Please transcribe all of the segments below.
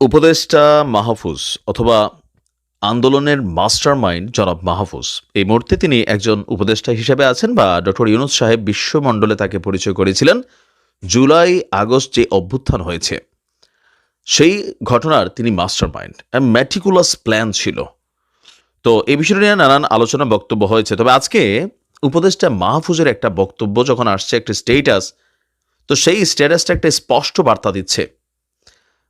উপদেষ্টা মাহফুজ অথবা আন্দোলনের মাস্টার মাইন্ড জনাব মাহফুজ, এই মুহূর্তে তিনি একজন উপদেষ্টা হিসেবে আছেন বা ডক্টর ইউনুস সাহেব বিশ্বমণ্ডলে তাকে পরিচয় করেছিলেন, জুলাই আগস্ট যে অভ্যুত্থান হয়েছে। সেই ঘটনার তিনি মাস্টার মাইন্ড ম্যাটিকুলাস প্ল্যান ছিল। তো এই বিষয় নিয়ে নানান আলোচনা বক্তব্য হয়েছে। তবে আজকে উপদেষ্টা মাহফুজের একটা বক্তব্য যখন আসছে, একটা স্টেটাস তো সেই স্ট্যাটাসটা একটা স্পষ্ট বার্তা দিচ্ছে।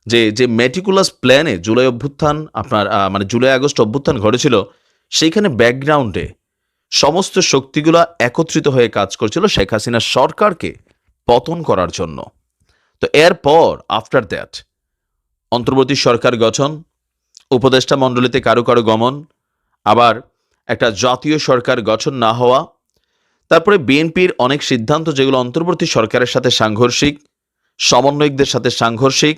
যে যে মেটিকুলাস প্ল্যানে জুলাই অভ্যুত্থান আপনার মানে জুলাই আগস্ট অভ্যুত্থান ঘটেছিল, সেইখানে ব্যাকগ্রাউন্ডে সমস্ত শক্তিগুলো একত্রিত হয়ে কাজ করছিল শেখ হাসিনার সরকারকে পতন করার জন্য। তো এরপর আফটার দ্যাট অন্তর্বর্তী সরকার গঠন, উপদেষ্টা মণ্ডলীতে কারও কারও গমন, আবার একটা জাতীয় সরকার গঠন না হওয়া, তারপরে বিএনপির অনেক সিদ্ধান্ত যেগুলো অন্তর্বর্তী সরকারের সাথে সাংঘর্ষিক, সমন্বয়কদের সাথে সাংঘর্ষিক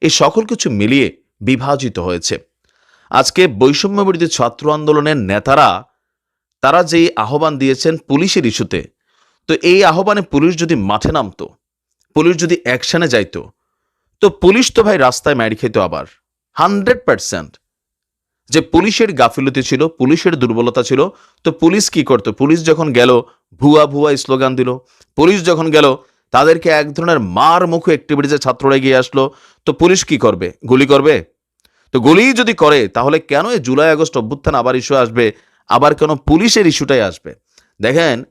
এই সকল কিছু মিলিয়ে বিভাজিত হয়েছে। আজকে বৈষম্য ছাত্র আন্দোলনের নেতারা, তারা যেই আহ্বান দিয়েছেন পুলিশের ইস্যুতে, তো এই আহ্বানে পুলিশ যদি মাঠে নামতো, পুলিশ যদি অ্যাকশানে যাইতো, তো পুলিশ তো ভাই রাস্তায় মারি খেত আবার। Hundred percent. যে পুলিশের গাফিলতি ছিল, পুলিশের দুর্বলতা ছিল, তো পুলিশ কি করতো? পুলিশ যখন গেল, ভুয়া ভুয়া স্লোগান দিল, পুলিশ যখন গেল তাদেরকে এক ধরনের মার মুখ অ্যাক্টিভিটিসে ছাত্ররা এগিয়ে আসলো। তো পুলিশ কি করবে? গুলি করবে? তো গুলি যদি করে, তাহলে কেন এই জুলাই আগস্ট অভ্যুত্থান আবার ইস্যু আসবে? আবার কেন পুলিশের ইস্যুটাই আসবে? দেখেন,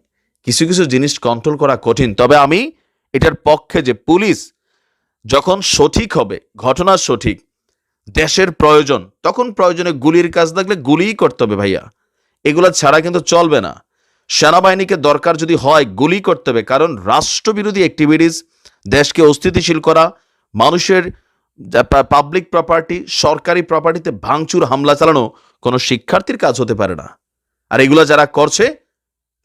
কিছু কিছু জিনিস কন্ট্রোল করা কঠিন। তবে আমি এটার পক্ষে যে পুলিশ যখন সঠিক হবে, ঘটনা সঠিক, দেশের প্রয়োজন, তখন প্রয়োজনে গুলির কাজ থাকলে গুলিই করতে হবে ভাইয়া। এগুলা ছাড়া কিন্তু চলবে না। সেনাবাহিনীকে দরকার যদি হয় গুলি করতে হবে, কারণ রাষ্ট্রবিরোধী অ্যাক্টিভিটিস দেশকে অস্থিতিশীল করা, মানুষের পাবলিক প্রপার্টি সরকারি প্রপার্টিতে ভাঙচুর, হামলা চালানো কোনো শিক্ষার্থীর কাজ হতে পারে না। আর এগুলা যারা করছে,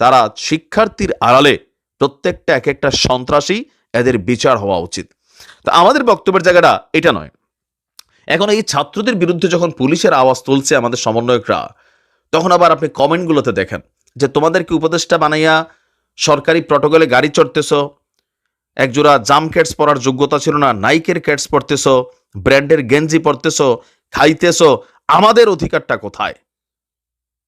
তারা শিক্ষার্থীর আড়ালে প্রত্যেকটা এক একটা সন্ত্রাসী এদের বিচার হওয়া উচিত। তো আমাদের বক্তব্যের জায়গাটা এটা নয়। এখন এই ছাত্রদের বিরুদ্ধে যখন পুলিশের আওয়াজ তুলছে আমাদের সমন্বয়করা, তখন আবার আপনি কমেন্টগুলোতে দেখেন। যে তোমাদেরকে উপদেষ্টা বানাইয়া সরকারি প্রটোকলে গাড়ি চড়তেছ, একজোড়া জাম ক্যাটস পরার যোগ্যতা ছিল না, নাইকের ক্যাটস পরতেছ, ব্র্যান্ডের গেঞ্জি পরতেছ, খাইতেছ, আমাদের অধিকারটা কোথায়?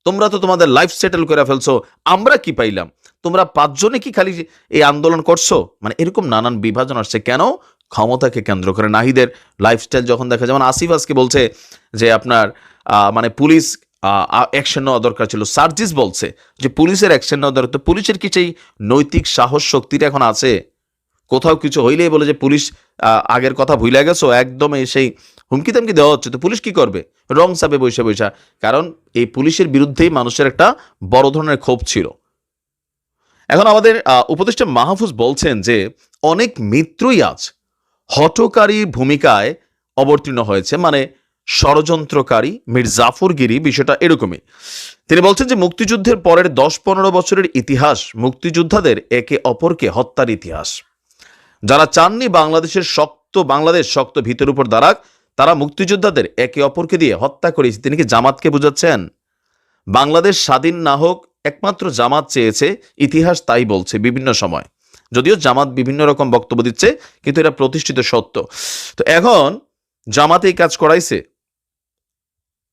তোমরা তো তোমাদের লাইফ সেটেল করে ফেলছো, আমরা কি পাইলাম? তোমরা পাঁচজনে কি খালি এই আন্দোলন করছ? মানে এরকম নানান বিভাজন আসছে। কেন? ক্ষমতাকে কেন্দ্র করে নাহিদের লাইফস্টাইল যখন দেখা যেমন আসিফ আজকে বলছে যে আপনার মানে পুলিশ অ্যাকশন নেওয়া দরকার ছিল। সার্জিস বলছে যে, পুলিশের অ্যাকশন নেওয়া দরকার। তো পুলিশের কি সেই নৈতিক সাহস শক্তিটা এখন আছে? কোথাও কিছু হইলেই বলে যে, পুলিশ আগের কথা ভুলে গেছো, একদম সেই হুমকি তামকি দেওয়া হচ্ছে। তো পুলিশ কি করবে? রং চাপে বৈশা বৈশা কারণ এই পুলিশের বিরুদ্ধেই মানুষের একটা বড় ধরনের ক্ষোভ ছিল। এখন আমাদের উপদেষ্টা মাহফুজ বলছেন যে, অনেক মিত্রই আজ হটকারী ভূমিকায় অবতীর্ণ হয়েছে। মানে ষড়যন্ত্রকারী মীর জাফরগিরি বিষয়টা এরকমই। তিনি বলছেন যে মুক্তিযুদ্ধের পরের দশ পনেরো বছরের ইতিহাস মুক্তিযোদ্ধাদের একে অপরকে হত্যার ইতিহাস। যারা চাননি বাংলাদেশের শক্ত, বাংলাদেশ শক্ত ভিতের উপর দাঁড়াক, তারা মুক্তিযোদ্ধাদের একে অপরকে দিয়ে হত্যা করেছে। তিনি কি জামাতকে বুঝাচ্ছেন? বাংলাদেশ স্বাধীন না হোক, একমাত্র জামাত চেয়েছে, ইতিহাস তাই বলছে বিভিন্ন সময়। যদিও জামাত বিভিন্ন রকম বক্তব্য দিচ্ছে, কিন্তু এটা প্রতিষ্ঠিত সত্য। তো এখন জামাত এই কাজ করাইছে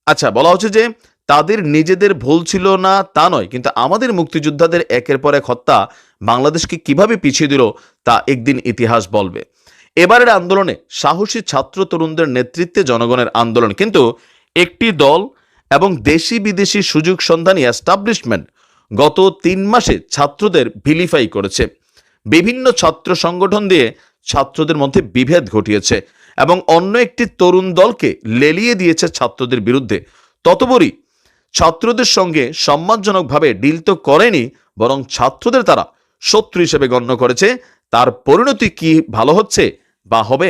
আচ্ছা বলা হচ্ছে যে তাদের নিজেদের ভুল ছিল না তা নয়, কিন্তু আমাদের মুক্তিযোদ্ধাদের একের পর এক হত্যা বাংলাদেশকে কীভাবে পিছিয়ে দিল তা একদিন ইতিহাস বলবে। এবারের আন্দোলনে সাহসী ছাত্র তরুণদের নেতৃত্বে জনগণের আন্দোলন, কিন্তু একটি দল এবং দেশি বিদেশি সুযোগ সন্ধানী এস্টাবলিশমেন্ট গত তিন মাসে ছাত্রদের ভিলিফাই করেছে। বিভিন্ন ছাত্র সংগঠন দিয়ে ছাত্রদের মধ্যে বিভেদ ঘটিয়েছে। এবং অন্য একটি তরুণ দলকে লেলিয়ে দিয়েছে ছাত্রদের বিরুদ্ধে। ততবরই ছাত্রদের সঙ্গে সম্মানজনকভাবে ডিল তো করেনি, বরং ছাত্রদের তারা শত্রু হিসেবে গণ্য করেছে। তার পরিণতি কি ভালো হচ্ছে বা হবে,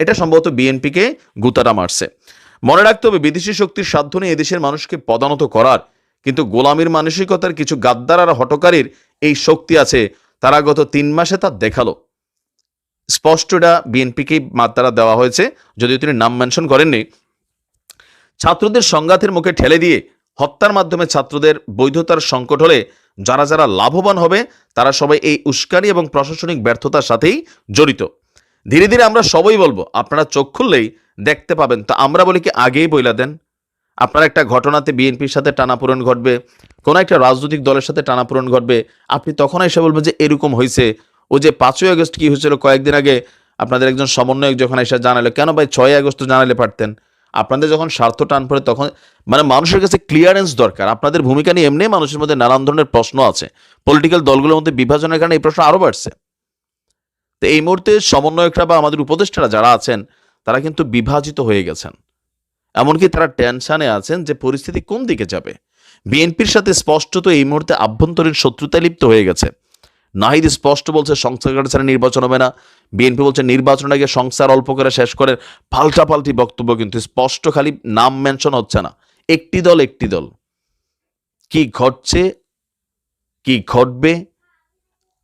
এটা সম্ভবত বিএনপিকে গুতারা মারছে। মনে রাখতে হবে, বিদেশি শক্তির সাধ্য নিয়ে এদেশের মানুষকে পদানত করার। কিন্তু গোলামীর মানসিকতার কিছু গাদ্দার আর হটকারীর এই শক্তি আছে, তারা গত তিন মাসে তা দেখাল। স্পষ্ট এটা বিএনপিকে মাত্রা দেওয়া হয়েছে। যদিও তিনি নাম মেনশন করেননি। ছাত্রদের সংঘাতের মুখে ঠেলে দিয়ে হত্যার মাধ্যমে ছাত্রদের বৈধতার সংকট হলে যারা যারা লাভবান হবে, তারা সবাই এই উস্কানি এবং প্রশাসনিক ব্যর্থতার সাথেই জড়িত। ধীরে ধীরে আমরা সবাই বলব, আপনারা চোখ খুললেই দেখতে পাবেন। তো আমরা বলি কি আগেই বইলা দেন। আপনার একটা ঘটনাতে বিএনপির সাথে টানাপোড়েন ঘটবে, কোনো একটা রাজনৈতিক দলের সাথে টানাপোড়েন ঘটবে, আপনি তখন এসে বলবেন যে এরকম হয়েছে ও যে পাঁচই আগস্ট কি হয়েছিল কয়েকদিন আগে, আপনাদের একজন সমন্বয়ক যখন এসে জানালো, কেন ভাই ছয় আগস্ট জানালে পারতেন? আপনাদের যখন স্বার্থ টান পড়ে তখন মানে মানুষের কাছে ক্লিয়ারেন্স দরকার। আপনাদের ভূমিকা নিয়ে এমনি মানুষের মধ্যে নানান ধরনের প্রশ্ন আছে। পলিটিক্যাল দলগুলোর মধ্যে বিভাজনের কারণে এই প্রশ্ন আরও বাড়ছে। তো এই মুহূর্তে সমন্বয়করা বা আমাদের উপদেষ্টারা যারা আছেন, তারা কিন্তু বিভাজিত হয়ে গেছেন। এমনকি তারা টেনশানে আছেন যে পরিস্থিতি কোন দিকে যাবে। বিএনপির সাথে স্পষ্টত এই মুহূর্তে আভ্যন্তরীণ শত্রুতায় লিপ্ত হয়ে গেছে। নাহিদ স্পষ্ট বলছে সংস্কার ছাড়া নির্বাচন হবে না। বিএনপি বলছে নির্বাচন আগে সংস্কার অল্প করে শেষ করে পাল্টাপাল্টি বক্তব্য কিন্তু স্পষ্ট খালি নাম মেনশন হচ্ছে না। একটি দল একটি দল। কি ঘটছে, কি ঘটবে?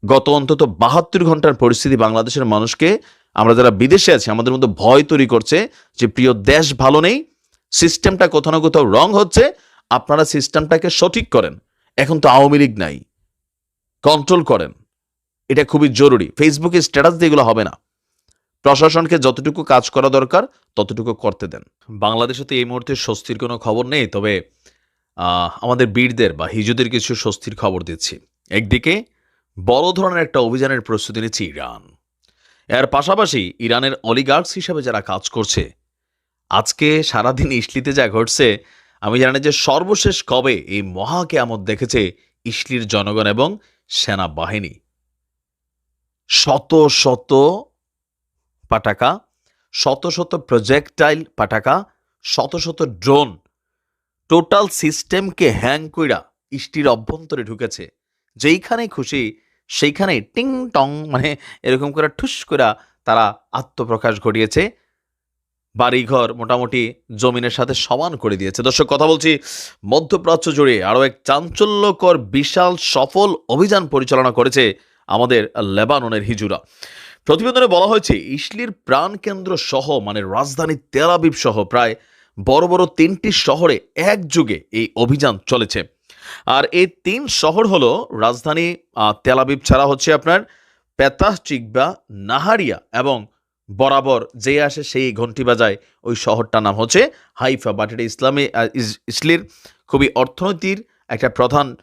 গত অন্তত বাহাত্তর ঘণ্টার পরিস্থিতি বাংলাদেশের মানুষকে, আমরা যারা বিদেশে আছি, আমাদের মধ্যে ভয় তৈরি করছে যে প্রিয় দেশ ভালো নেই, সিস্টেমটা কোথাও না কোথাও রং হচ্ছে, আপনারা সিস্টেমটাকে সঠিক করেন। এখন তো আওয়ামী লীগ নাই, কন্ট্রোল করেন। এটা খুবই জরুরি। ফেসবুকে স্ট্যাটাস দিয়ে এগুলো হবে না। প্রশাসনকে যতটুকু কাজ করা দরকার, ততটুকু করতে দেন। বাংলাদেশে তো এই মুহূর্তে স্বস্তির কোনো খবর নেই, তবে আমাদের বীরদের বা হিজুদের কিছু স্বস্তির খবর দিচ্ছি। একদিকে, বড় ধরনের একটা অভিযানের প্রস্তুতি নিচ্ছে ইরান। এর পাশাপাশি ইরানের অলিগার্কস হিসাবে যারা কাজ করছে, আজকে সারাদিন ইসলিতে যা ঘটছে, আমি জানি যে সর্বশেষ কবে এই মহা কেয়ামত দেখেছে ইসলির জনগণ এবং সেনাবাহিনী। শত শত পাটাকা শত শত প্রজেক্টাইল পাটাকা শত শত ড্রোন টোটাল সিস্টেমকে হ্যাং কইরা ইষ্টির অভ্যন্তরে ঢুকেছে। যেইখানে খুশি সেইখানে টিং টং মানে এরকম করে ঠুস করে তারা আত্মপ্রকাশ ঘটিয়েছে। বাড়িঘর মোটামুটি জমিনের সাথে সমান করে দিয়েছে। দর্শক, কথা বলছি মধ্যপ্রাচ্য জুড়ে আরও এক চাঞ্চল্যকর, বিশাল, সফল অভিযান পরিচালনা করেছে আমাদের লেবাননের হিজুরা। প্রতিবেদনে বলা হয়েছে, ইসলির প্রাণকেন্দ্র সহ মানে রাজধানী তেলাবিব সহ প্রায় বড় বড় তিনটি শহরে একযুগে এই অভিযান চলেছে। আর এই তিন শহর হলো রাজধানী তেলাবিব ছাড়া হচ্ছে আপনার পেতাহ চিকবা, নাহারিয়া এবং বরাবর যে আসে সেই ঘন্টি বাজায় ওই শহরটার নাম হচ্ছে হাইফা। বাট এটা ইসলামী ইস- ইসলির খুবই অর্থনীতির একটা প্রধান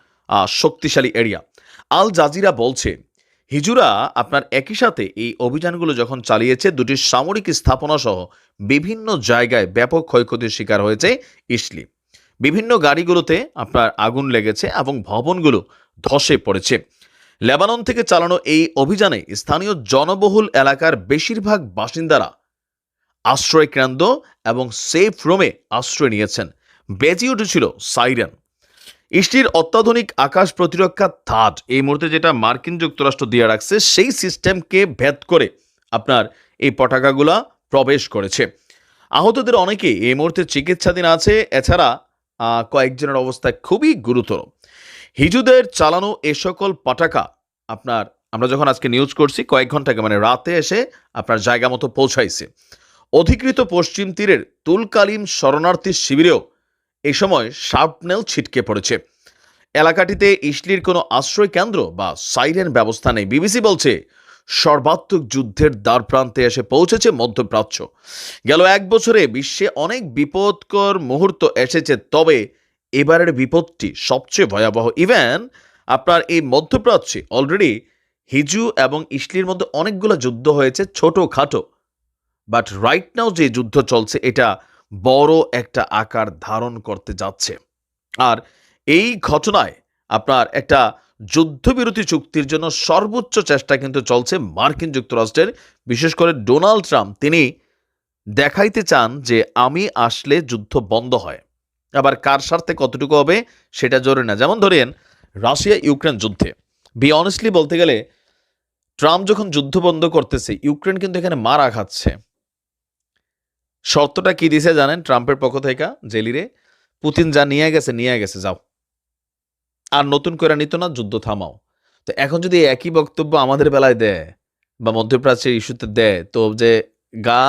শক্তিশালী এরিয়া আল জাজিরা বলছে হিজুরা আপনার একই সাথে এই অভিযানগুলো যখন চালিয়েছে, দুটি সামরিক স্থাপনা সহ বিভিন্ন জায়গায় ব্যাপক ক্ষয়ক্ষতির শিকার হয়েছে ইসলি বিভিন্ন গাড়িগুলোতে আপনার আগুন লেগেছে এবং ভবনগুলো ধসে পড়েছে। লেবানন থেকে চালানো এই অভিযানে স্থানীয় জনবহুল এলাকার বেশিরভাগ বাসিন্দারা আশ্রয় কেন্দ্র এবং সেফ রুমে আশ্রয় নিয়েছেন। বেজে উঠেছিল সাইরেন। ইসটির অত্যাধুনিক আকাশ প্রতিরক্ষা থাট এই মুহূর্তে যেটা মার্কিন যুক্তরাষ্ট্র দিয়ে রাখছে, সেই সিস্টেমকে ভেদ করে আপনার এই পতাকাগুলা প্রবেশ করেছে। আহতদের অনেকে এই মুহূর্তে চিকিৎসাধীন আছে, এছাড়া কয়েকজনের অবস্থা খুবই গুরুতর। হিজুদের চালানো এ সকল পতাকা আপনার, আমরা যখন আজকে নিউজ করছি, কয়েক ঘণ্টা আগে মানে রাতে এসে আপনার জায়গা মতো পৌঁছাইছে। অধিকৃত পশ্চিম তীরের তুলকালীন শরণার্থী শিবিরেও এই সময় শার্পনেল ছিটকে পড়েছে। এলাকাটিতে ইসলির কোনো আশ্রয় কেন্দ্র বা সাইরেন ব্যবস্থা নেই। বিবিসি বলছে, সর্বাত্মক যুদ্ধের দ্বার প্রান্তে এসে পৌঁছেছে মধ্যপ্রাচ্য। গেল এক বছরে বিশ্বে অনেক বিপদকর মুহূর্ত এসেছে, তবে এবারের বিপদটি সবচেয়ে ভয়াবহ। ইভেন, আপনার এই মধ্যপ্রাচ্যে অলরেডি হিজু এবং ইসলির মধ্যে অনেকগুলো যুদ্ধ হয়েছে, ছোটোখাটো। বাট রাইট নাও যে যুদ্ধ চলছে, এটা বড় একটা আকার ধারণ করতে যাচ্ছে। আর এই ঘটনায় আপনার একটা যুদ্ধবিরতি চুক্তির জন্য সর্বোচ্চ চেষ্টা কিন্তু চলছে মার্কিন যুক্তরাষ্ট্রের। বিশেষ করে ডোনাল্ড ট্রাম্প, তিনি দেখাইতে চান যে আমি আসলে যুদ্ধ বন্ধ হয়। আবার কার স্বার্থে কতটুকু হবে সেটা জরুরি না। যেমন ধরেন রাশিয়া ইউক্রেন যুদ্ধে। বি অনেস্টলি বলতে গেলে, ট্রাম্প যখন যুদ্ধ বন্ধ করতেছে, ইউক্রেন কিন্তু এখানে মারা খাচ্ছে। শর্তটা কি দিছে জানেন ট্রাম্পের পক্ষ থেকে? জেলিরে, পুতিন যা নিয়ে গেছে নিয়ে গেছে, যাও। আর নতুন করে নিত না, যুদ্ধ থামাও। তো এখন যদি একই বক্তব্য আমাদের বেলায় দেয়, বা মধ্যপ্রাচ্যের ইস্যুতে দেয়, তো যে গা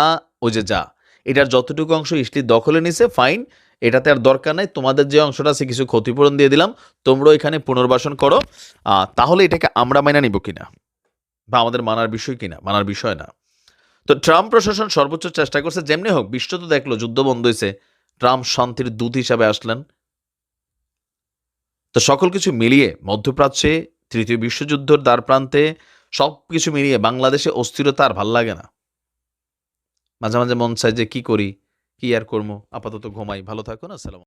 ও যে যা, এটার যতটুকু অংশ ইসলি দখলে নিছে, ফাইন। এটাতে আর দরকার নাই, তোমাদের যে অংশটা আছে, কিছু ক্ষতিপূরণ দিয়ে দিলাম তোমরা এখানে পুনর্বাসন করো। তাহলে এটাকে আমরা মাইনা নিব কিনা? বা আমাদের মানার বিষয় কিনা? মানার বিষয় না। তো ট্রাম্প প্রশাসন সর্বোচ্চ চেষ্টা করছে, যেমনি হোক, বিশ্ব তো দেখল, যুদ্ধ বন্ধ হয়েছে ট্রাম্প শান্তির দূত হিসাবে আসলেন। তো সকল কিছু মিলিয়ে মধ্যপ্রাচ্যে, তৃতীয় বিশ্বযুদ্ধের দ্বার প্রান্তে, সব কিছু মিলিয়ে বাংলাদেশে অস্থিরতা আর ভালো লাগে না। মাঝে মাঝে মন চায় যে কি করি, কি আর করব আপাতত ঘুমাই। ভালো থাকুন, আসসালাম